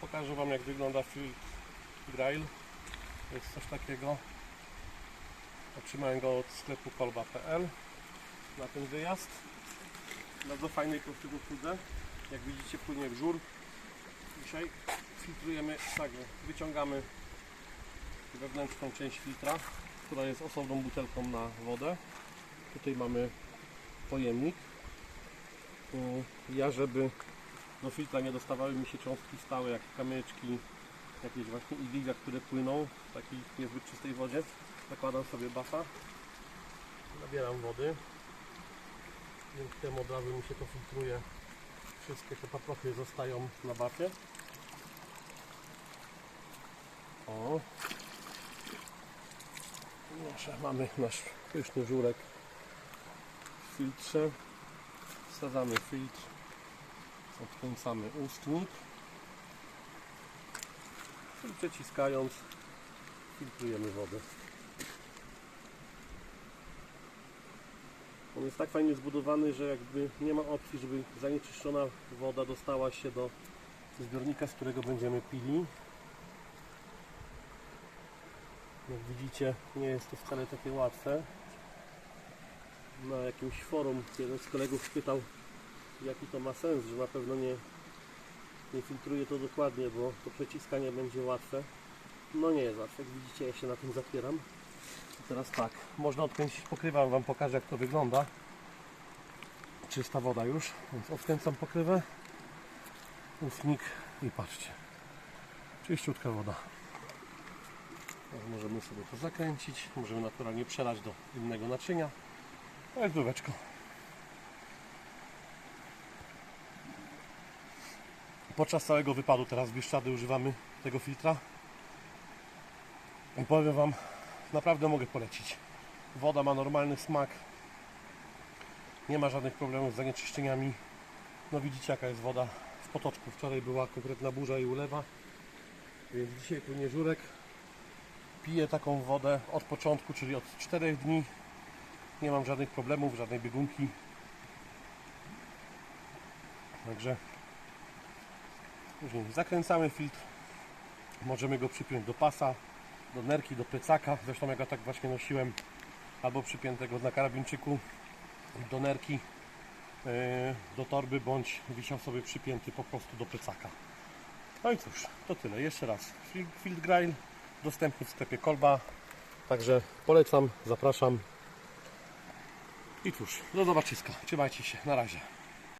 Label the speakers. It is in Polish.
Speaker 1: Pokażę Wam jak wygląda Field Grail. To jest coś takiego. Otrzymałem go od sklepu kolba.pl na ten wyjazd. Bardzo fajnej konstrukturze. Jak widzicie płynie wrzór. Dzisiaj filtrujemy sagę. Wyciągamy wewnętrzną część filtra, która jest osobną butelką na wodę. Tutaj mamy pojemnik. Ja, żeby do filtra nie dostawały mi się cząstki stałe, jak kamyczki, jakieś właśnie igliga, które płyną w takiej niezbyt czystej wodzie. Zakładam sobie bafa, nabieram wody. Dzięki temu od razu mi się to filtruje. Wszystkie te paprochy zostają na bafie. O. Proszę, mamy nasz pyszny żurek w filtrze. Wsadzamy filtr. Odkręcamy ustnik i przeciskając filtrujemy wodę. On jest tak fajnie zbudowany, że jakby nie ma opcji, żeby zanieczyszczona woda dostała się do zbiornika, z którego będziemy pili. Jak widzicie, nie jest to wcale takie łatwe. Na jakimś forum jeden z kolegów spytał, jaki to ma sens, że na pewno nie, nie filtruje to dokładnie, bo to przeciskanie będzie łatwe. No nie łatwe, jak widzicie ja się na tym zapieram. Teraz tak, można odkręcić pokrywę, Wam pokażę jak to wygląda. Czysta woda już, więc odkręcam pokrywę, ustnik i patrzcie, czyściutka woda. Możemy sobie to zakręcić, możemy naturalnie przelać do innego naczynia. To jest dóweczko. Podczas całego wypadu teraz w Bieszczady używamy tego filtra. I powiem Wam, naprawdę mogę polecić. Woda ma normalny smak. Nie ma żadnych problemów z zanieczyszczeniami. No widzicie jaka jest woda w potoczku. Wczoraj była konkretna burza i ulewa. Więc dzisiaj płynie żurek. Piję taką wodę od początku, czyli od 4 dni. Nie mam żadnych problemów, żadnej biegunki. Także Później zakręcamy filtr. Możemy go przypiąć do pasa, do nerki, do plecaka. Zresztą ja go tak właśnie nosiłem. Albo przypiętego na karabinczyku do nerki, yy, do torby, bądź wisiał sobie przypięty po prostu do plecaka. No i cóż, to tyle. Jeszcze raz. Field Grail dostępny w sklepie Kolba. Także polecam, zapraszam. I cóż, do zobaczyska. Trzymajcie się. Na razie.